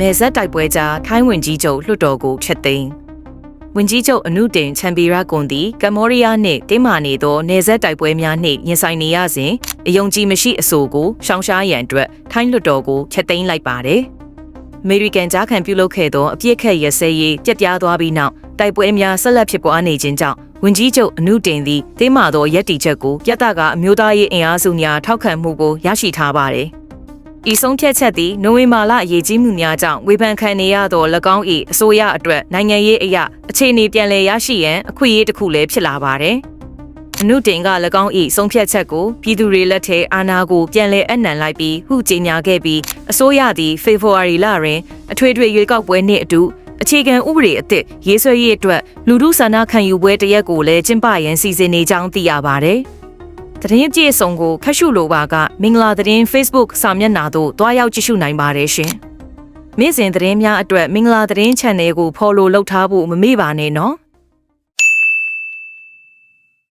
မယ်ဆက်တိုက်ပွဲကြားထိုင်းဝင်ကြီးချုပ်လွှတ်တော်ကိုဖျက်သိမ်းဝင်ကြီးချုပ်အနုတင်ချန်ပီရာကွန်သည်ကမ္ဘောဒီးယားနှင့်တင်းမာနေသောနေဆက်တိုက်ပွဲများနှင့်ရင်ဆိုင်နေရစဉ်အယုံကြည်မရှိအဆိုကိုရှောင်ရှားရန်အတွက်ထိုင်းလွှတ်တော်ကိုဖျက်သိမ်းလိုက်ပါတယ်။အမေရိကန်ကြားခံပြုလုပ်ခဲ့သောအပြစ်ခတ်ရစဲရေးပြက်ပြားသွားပြီးနောက်တိုက်ပွဲများဆက်လက်ဖြစ်ပွားနေခြင်းကြောင့်ဝင်ကြီးချုပ်အနုတင်သည်တင်းမာသောရက်တီချက်ကိုပြတ်တာကအမျိုးသားရေးအင်အားစုများထောက်ခံမှုကိုရရှိထားပါတယ်။ ဤဆုံးဖြတ်ချက်သည်နိုဝင်ဘာလအရေးကြီးမှုများကြောင့်ဝေဖန်ခံနေရသော၎င်း၏အစိုးရအတွက်နိုင်ငံရေးအရာအခြေအနေပြန်လည်ရရှိရန်အခွင့်အရေးတစ်ခုလည်းဖြစ်လာပါတယ်။အနုတင်က၎င်း၏ဆုံးဖြတ်ချက်ကိုပြည်သူတွေလက်ထဲအာဏာကိုပြန်လည်အနှံလိုက်ပြီးဟုကြေညာခဲ့ပြီးအစိုးရသည်ဖေဖော်ဝါရီလတွင်အထွေထွေရွေးကောက်ပွဲနှင့်အတူအခြေခံဥပဒေအသစ်ရေးဆွဲရေးအတွက်လူထုဆန္ဒခံယူပွဲတစ်ရက်ကိုလည်းကျင်းပရန်စီစဉ်နေကြောင်းသိရပါတယ်။ သတင်းအပြည့်အစုံကိုခက်ရှုလိုပါကမင်္ဂလာသတင်း Facebook စာမျက်နှာသို့တွားရောက်ကြည့်ရှုနိုင်ပါတယ်ရှင်။နေ့စဉ်သတင်းများအတွက်မင်္ဂလာသတင်း channel ကို follow လုပ်ထားဖို့မမေ့ပါနဲ့နော်။